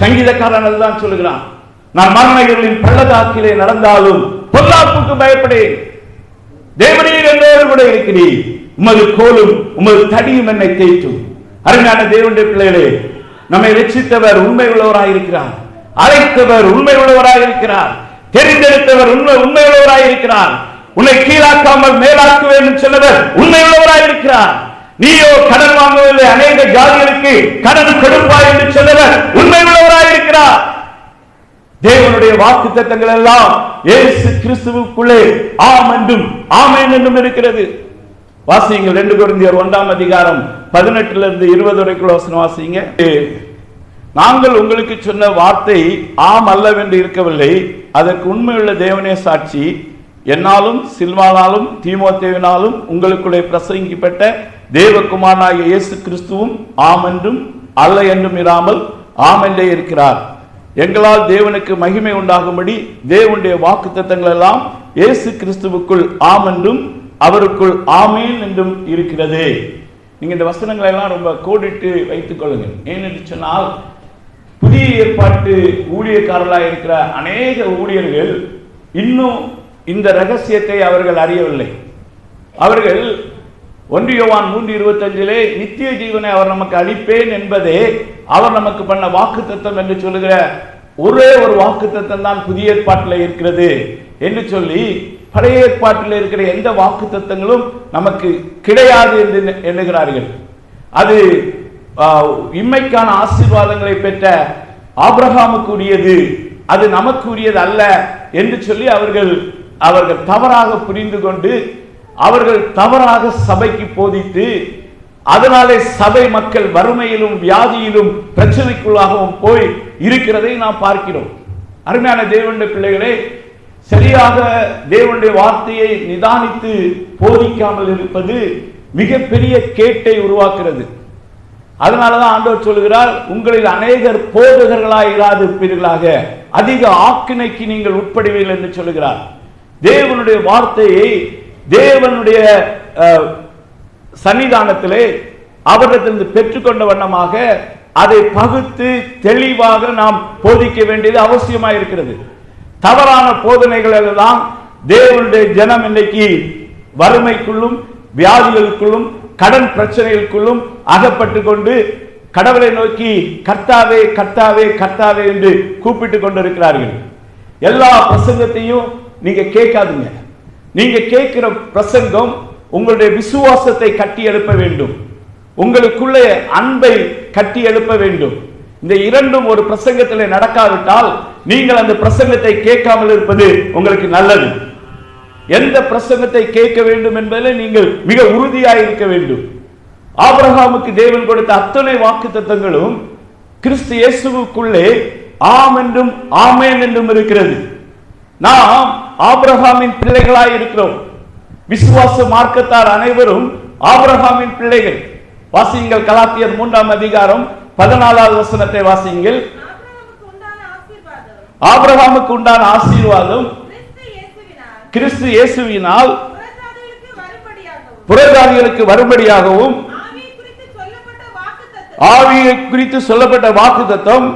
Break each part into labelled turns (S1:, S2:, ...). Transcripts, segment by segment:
S1: சங்கீதக்காரன் அதுதான் சொல்லுகிறான். நான் மரணங்களின் பள்ளதாக்கிலே நடந்தாலும் பொல்லாப்புக்கு பயப்படேன் தேவனீர் என்றோடு கூட இருக்கிறீர். உமது கோலும் உமது தடியும் என்னை தேய்த்தும். அருமையான தேவனுடைய பிள்ளைகளே நம்மை ரட்சித்தவர் உண்மை உள்ளவராய் இருக்கிறார். அழைத்தவர் உண்மை உள்ளவராய் இருக்கிறார். தெரிந்தெடுத்தவர் உண்மை உண்மை உள்ளவராய் இருக்கிறார். உன்னை கீழாக்காமல் மேலாக்குவேன் என்று சொன்னவர் உண்மை உள்ளவராய் இருக்கிறார். நீயோ கடன் வாங்கவில்லை. அநேக ஜாதிகளுக்கு கடன் கொடுப்பாய் என்று சொன்னவர் உண்மை இருக்கிறார் தேவனுடைய வாக்கு தத்தங்கள் எல்லாம் ஏசு கிறிஸ்துவுக்குள்ளே ஆம் என்றும் ஆமென் என்றும் இருக்கிறது. வாசிங்க ரெண்டு குழந்தையர் ஒன்றாம் அதிகாரம் பதினெட்டுல இருந்து இருபது வரைக்கும் வசனம் வாசிங்க நாங்கள் உங்களுக்கு சொன்ன வார்த்தை ஆம் அல்லவென்று இருக்கவில்லை. அதற்கு உண்மையுள்ள தேவனே சாட்சி. என்னாலும் சில்வானாலும் தீமோத்தேவினாலும் உங்களுக்குள்ளே பிரசங்கிக்கப்பட்ட தேவகுமாரனாகிய இயேசு கிறிஸ்துவும் ஆம் என்றும் அல்ல என்றும் இராமல் ஆம் என்றே இருக்கிறார். எங்களால் தேவனுக்கு மகிமை உண்டாகும்படி தேவனுடைய வாக்கு தத்தங்கள் எல்லாம் இயேசு கிறிஸ்துவுக்குள் ஆம் என்றும் அவருக்குள் ஆமேன் என்றும் இருக்கிறது. நீங்க இந்த வசனங்களை எல்லாம் ரொம்ப கோடிட்டு வைத்துக் கொள்ளுங்கள். ஏனென்று சொன்னால் புதிய ஏற்பாட்டு ஊழியக்காரர்களாக இருக்கிற அநேக ஊழியர்கள் இன்னும் இந்த ரகசியத்தை அவர்கள் அறியவில்லை. அவர்கள் ஒன்றியவான் மூன்று இருபத்தஞ்சிலே நித்திய ஜீவனை அவர் நமக்கு அளிப்பேன் என்பதே அவர் நமக்கு பண்ண வாக்கு தத்துவம் என்று சொல்லுகிற ஒரே ஒரு வாக்கு தத்துவம் தான் புதிய ஏற்பாட்டில் இருக்கிறது என்று சொல்லி பழைய ஏற்பாட்டில் இருக்கிற எந்த வாக்கு தத்துவங்களும் நமக்கு கிடையாது என்று எண்ணுகிறார்கள். அது இம்மைக்கான ஆசீர்வாதங்களை பெற்ற ஆப்ரஹாமுக்கு உரியது அது நமக்கு உரியது அல்ல என்று சொல்லி அவர்கள் அவர்கள் தவறாக புரிந்து கொண்டு அவர்கள் தவறாக சபைக்கு போதித்து அதனாலே சபை மக்கள் வறுமையிலும் வியாதியிலும் பிரச்சனைக்குள்ளாகவும் போய் இருக்கிறதை நாம் பார்க்கிறோம். அருமையான தேவனுடைய பிள்ளைகளே சரியாக தேவனுடைய வார்த்தையை நிதானித்து போதிக்காமல் இருப்பது மிகப்பெரிய கேட்டை உருவாக்குறது அதனாலதான் ஆண்டவர் சொல்லுகிறார் உங்களில் அநேகர் போதகர்களாக இராதிருப்பீர்களாக அதிக ஆக்கினைக்கு நீங்கள் உட்படுவீர்கள் என்று சொல்லுகிறார். தேவனுடைய வார்த்தையை தேவனுடைய சன்னிதானத்திலே அவரிடத்திலிருந்து பெற்றுக்கொண்ட வண்ணமாக அதை பகுத்து தெளிவாக நாம் போதிக்க வேண்டியது அவசியமாக இருக்கிறது. தவறான போதனைகள் எல்லாம் தேவனுடைய ஜனம் இன்னைக்கு வறுமைக்குள்ளும் வியாதிகளுக்குள்ளும் கடன் பிரச்சனைகளுக்குள்ளும் அகப்பட்டு கொண்டு கடவுளை நோக்கி கர்த்தாவே கர்த்தாவே கர்த்தாவே என்று கூப்பிட்டு கொண்டிருக்கிறார்கள். எல்லா பிரசங்கத்தையும் நீங்க கேட்காதுங்க. நீங்க கேட்கிற பிரசங்கம் உங்களுடைய விசுவாசத்தை கட்டி எழுப்ப வேண்டும். உங்களுக்குள்ளே அன்பை கட்டி எழுப்ப வேண்டும். இந்த இரண்டும் ஒரு பிரசங்கத்தில் நடக்காவிட்டால் நீங்கள் அந்த பிரசங்கத்தை கேட்காமல் இருப்பது உங்களுக்கு நல்லது. எந்த பிரசங்கத்தை கேட்க வேண்டும் என்பதில் நீங்கள் மிக உறுதியாக இருக்க வேண்டும். ஆபிரகாமுக்கு தேவன் கொடுத்த அத்தனை வாக்கு தத்தங்களும் கிறிஸ்து இயேசுவுக்குள்ளே ஆம் என்றும் ஆமேன் என்றும் இருக்கிறது. நாம் ஆபிரகாமின் பிள்ளைகளாய் இருக்கிறோம். விசுவாச மார்க்கத்தார் அனைவரும் ஆபிரகாமின் பிள்ளைகள். வாசியுங்கள் கலாத்தியர் மூன்றாம் அதிகாரம் பதினாலாவது வசனத்தை வாசியுங்கள்.
S2: ஆபிரகாமுக்கு உண்டான ஆசீர்வாதம் கிறிஸ்து இயேசுவினால் புறஜாதிகளுக்கு வரும்படியாகவும் ஆவியை குறித்து சொல்லப்பட்ட
S1: வாக்கு
S2: பெறும்படியாகவும்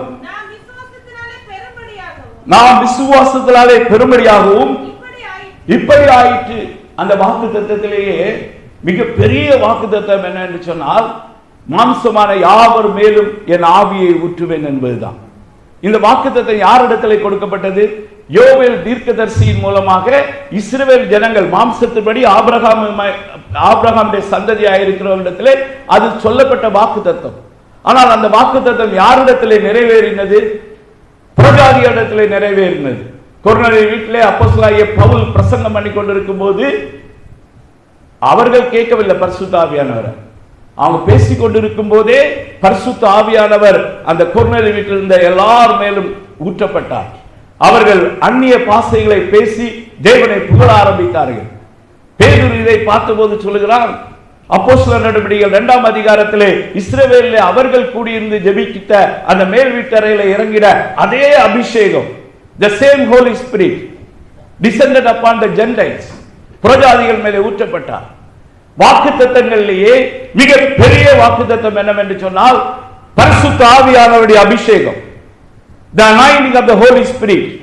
S1: நாம் விசுவாசத்தினாலே பெரும்படியாகவும்
S2: இப்படி ஆயிற்று
S1: அந்த வாக்கு தத்தத்திலேயே மிக பெரிய வாக்கு தத்தம் என்னன்னு சொன்னால் மாம்சமான யாவர் மேலும் என் ஆவியை ஊற்றுவேன் என்பதுதான். இந்த வாக்கு தத்தம் யாரிடத்திலே கொடுக்கப்பட்டது? யோவேல் தீர்க்கதர்சியின் மூலமாக இஸ்ரேல் ஜனங்கள் மாம்சத்தின்படி ஆபிரகாம் ஆபிரகாமுடைய சந்ததியாக இருக்கிறவரிடத்திலே அது சொல்லப்பட்ட வாக்கு தத்துவம் ஆனால் அந்த வாக்கு தத்துவம் யாரிடத்திலே நிறைவேறினது? புறஜாதியிடத்திலே நிறைவேறினது. கொரோனா வீட்டிலே அப்போஸ்தலனாகிய பவுல் பிரசங்கம் பண்ணி கொண்டிருக்கும் போது அவர்கள் கேட்கவில்லை பரிசுத்த ஆவியானவர். அவங்க பேசிக் கொண்டிருக்கும் போதே பரிசுத்த ஆவியானவர் அந்த கொர்நேலி வீட்டில் இருந்த எல்லார் மேலும் ஊற்றப்பட்டார். அவர்கள் அந்நிய பாசைகளை பேசி தேவனை புகழ ஆரம்பித்தார்கள். பேரூர் இதை பார்த்தபோது அப்போ சில நடவடிக்கைகள் இரண்டாம் அதிகாரத்திலே இஸ்ரவேலிலே அவர்கள் கூடியிருந்து ஜெபிக்கிட்ட அந்த மேல் வீட்டறையில இறங்கிற அதே அபிஷேகம். The same holy spirit descended upon the Gentiles புரஜாதிகள் மேலே ஊற்றப்பட்டார். வாக்கு தத்தங்களிலேயே மிக பெரிய வாக்குத்தத்தம் என்னவென்று சொன்னால் பரிசுத்த ஆவியானவருடைய அபிஷேகம். த அனாயினிங் ஆஃப் த ஹோலி ஸ்பிரிட்